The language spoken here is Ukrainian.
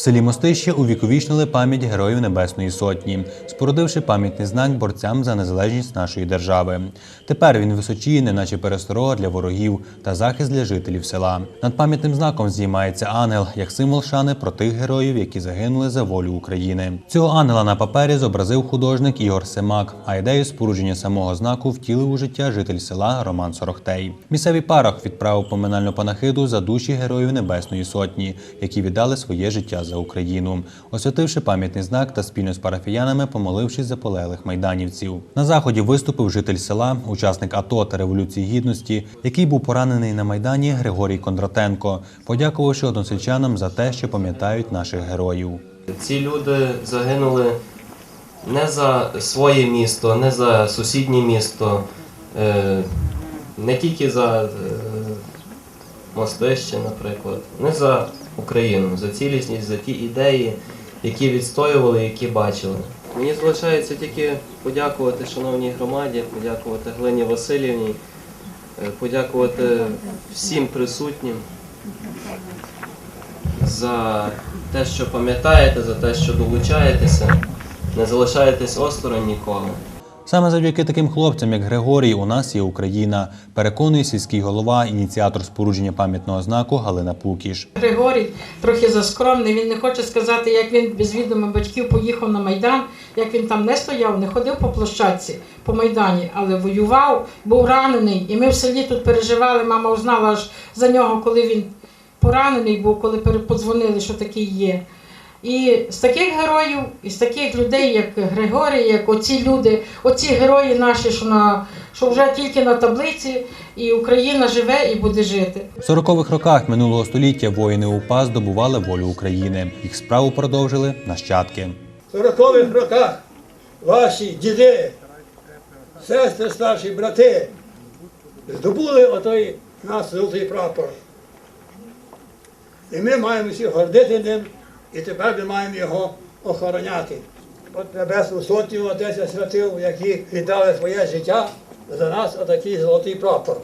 В селі Мостище увіковічнили пам'ять Героїв Небесної Сотні, спорудивши пам'ятний знак борцям за незалежність нашої держави. Тепер він височіє, неначе пересторога для ворогів та захист для жителів села. Над пам'ятним знаком здіймається ангел як символ шани про тих героїв, які загинули за волю України. Цього ангела на папері зобразив художник Ігор Семак, а ідею спорудження самого знаку втілив у життя житель села Роман Сорохтей. Місцевий парох відправив поминальну панахиду за душі героїв Небесної Сотні, які віддали своє життя за Україну, освятивши пам'ятний знак та спільно з парафіянами помолившись за полеглих майданівців. На заході виступив житель села, учасник АТО та Революції Гідності, який був поранений на майдані Григорій Кондратенко, подякувавши односельчанам за те, що пам'ятають наших героїв. Ці люди загинули не за своє місто, не за сусіднє місто, е, не тільки за е, мостище, наприклад, не за Україну, за цілісність, за ті ідеї, які відстоювали, які бачили. Мені залишається тільки подякувати шановній громаді, подякувати Глині Васильівні, е, подякувати всім присутнім за те, що пам'ятаєте, за те, що долучаєтеся, не залишаєтесь осторонь ніколи. Саме завдяки таким хлопцям, як Григорій, у нас є Україна, переконує сільський голова, ініціатор спорудження пам'ятного знаку Галина Пукіш. Григорій трохи заскромний. Він не хоче сказати, як він без відома батьків поїхав на Майдан, як він там не стояв, не ходив по площадці по Майдані, але воював, був ранений. І ми в селі тут переживали. Мама узнала аж за нього, коли він поранений був, коли переподзвонили, що такий є. І з таких героїв, і з таких людей, як Григорій, як оці люди, оці герої наші, що на що вже тільки на таблиці, і Україна живе і буде жити. В 40-х роках минулого століття воїни УПА здобували волю України. Їх справу продовжили нащадки. В 40-х роках ваші діди, сестри, старші брати здобули отой наш золотий прапор. І ми маємо всі гордити ним, і тепер ми маємо його охороняти. От Небесну Сотню Отець святив, які віддали своє життя за нас отакий золотий прапор.